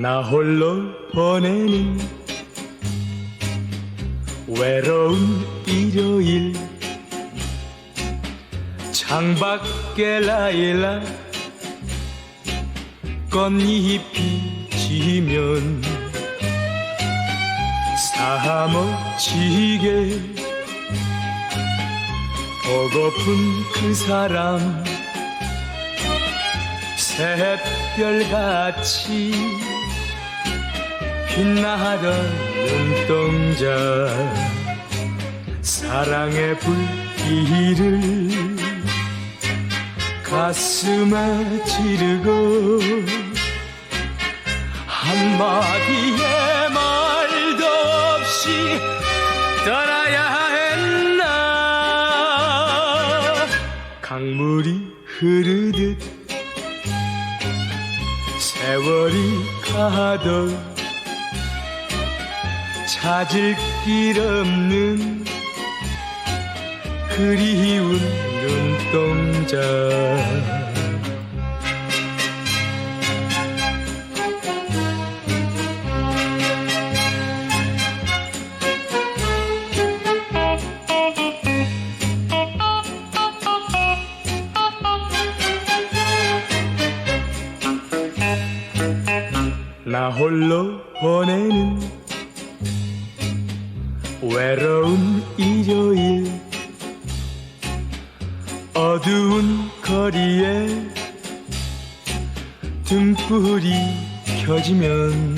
나 홀로 보내는 외로운 일요일. 창밖에 라일락 꽃잎이 지면 사무치게 보고픈 그 사람 새별같이 빛나던 눈동자 사랑의 불길을 가슴에 지르고 한마디의 말도 없이 떠나야 했나? 강물이 흐르듯 세월이 가도 찾을 길 없는 그리운 눈동자 나 홀로 보내는 외로운 일요일. 어두운 거리에 등불이 켜지면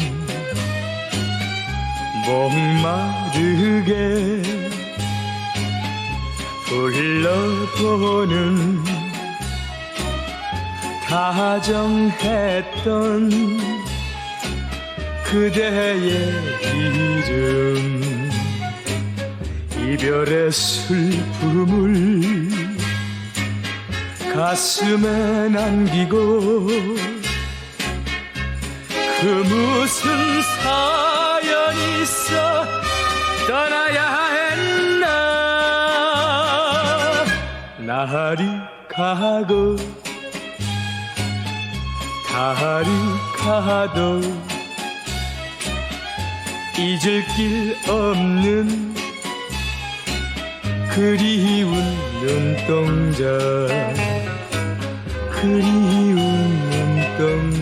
목마르게 불러보는 다정했던 그대의 이름 이별의 슬픔을 가슴에 남기고 그 무슨 사연 있어 떠나야 했나? 날이 가고 달이 가도 잊을 길 없는 그리운 눈동자 그리운 눈동자.